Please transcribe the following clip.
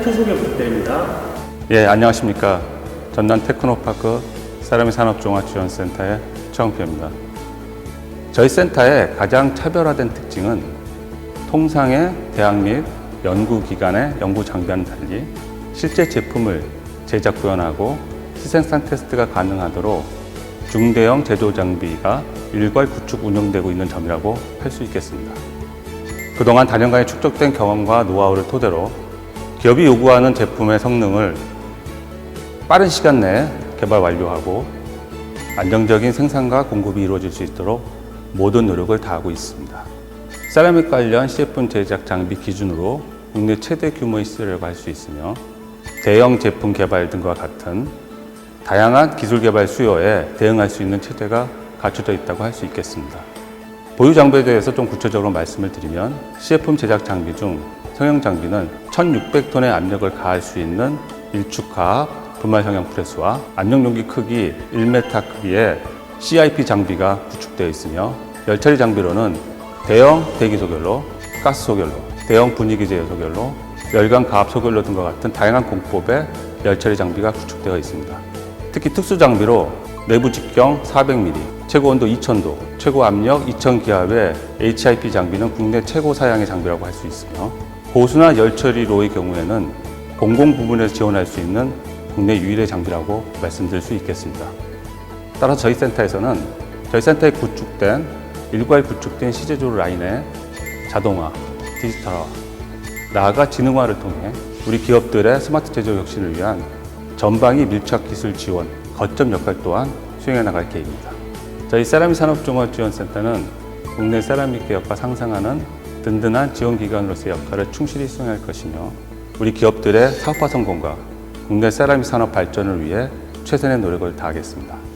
자기 소개 부탁드립니다. 예, 안녕하십니까. 전남 테크노파크 세라믹 산업종합지원센터의 최영표입니다. 저희 센터의 가장 차별화된 특징은 통상의 대학 및 연구기관의 연구 장비와는 달리 실제 제품을 제작 구현하고 시생산 테스트가 가능하도록 중대형 제조 장비가 일괄 구축 운영되고 있는 점이라고 할 수 있겠습니다. 그동안 단연간의 축적된 경험과 노하우를 토대로 기업이 요구하는 제품의 성능을 빠른 시간 내에 개발 완료하고 안정적인 생산과 공급이 이루어질 수 있도록 모든 노력을 다하고 있습니다. 세라믹 관련 CF 제작 장비 기준으로 국내 최대 규모의 시설이라고 할 수 있으며 대형 제품 개발 등과 같은 다양한 기술 개발 수요에 대응할 수 있는 체제가 갖춰져 있다고 할 수 있겠습니다. 보유 장비에 대해서 좀 구체적으로 말씀을 드리면 CF 제작 장비 중 성형 장비는 1600톤의 압력을 가할 수 있는 일축 가압 분말 형형 프레스와 압력 용기 크기 1m 크기의 CIP 장비가 구축되어 있으며 열처리 장비로는 대형 대기 소결로, 가스 소결로, 대형 분위기 제어 소결로, 열강 가압 소결로 등과 같은 다양한 공법의 열처리 장비가 구축되어 있습니다. 특히 특수 장비로 내부 직경 400mm, 최고 온도 2000도, 최고 압력 2000기압의 HIP 장비는 국내 최고 사양의 장비라고 할 수 있으며 고수나 열처리로의 경우에는 공공 부문에서 지원할 수 있는 국내 유일의 장비라고 말씀드릴 수 있겠습니다. 따라 저희 센터에서는 저희 센터에 구축된 일괄 구축된 시제조 라인의 자동화, 디지털화, 나아가 지능화를 통해 우리 기업들의 스마트 제조 혁신을 위한 전방위 밀착 기술 지원, 거점 역할 또한 수행해 나갈 계획입니다. 저희 세라믹 산업종합지원센터는 국내 세라믹 개혁과 상상하는 든든한 지원기관으로서의 역할을 충실히 수행할 것이며 우리 기업들의 사업화 성공과 국내 세라믹 산업 발전을 위해 최선의 노력을 다하겠습니다.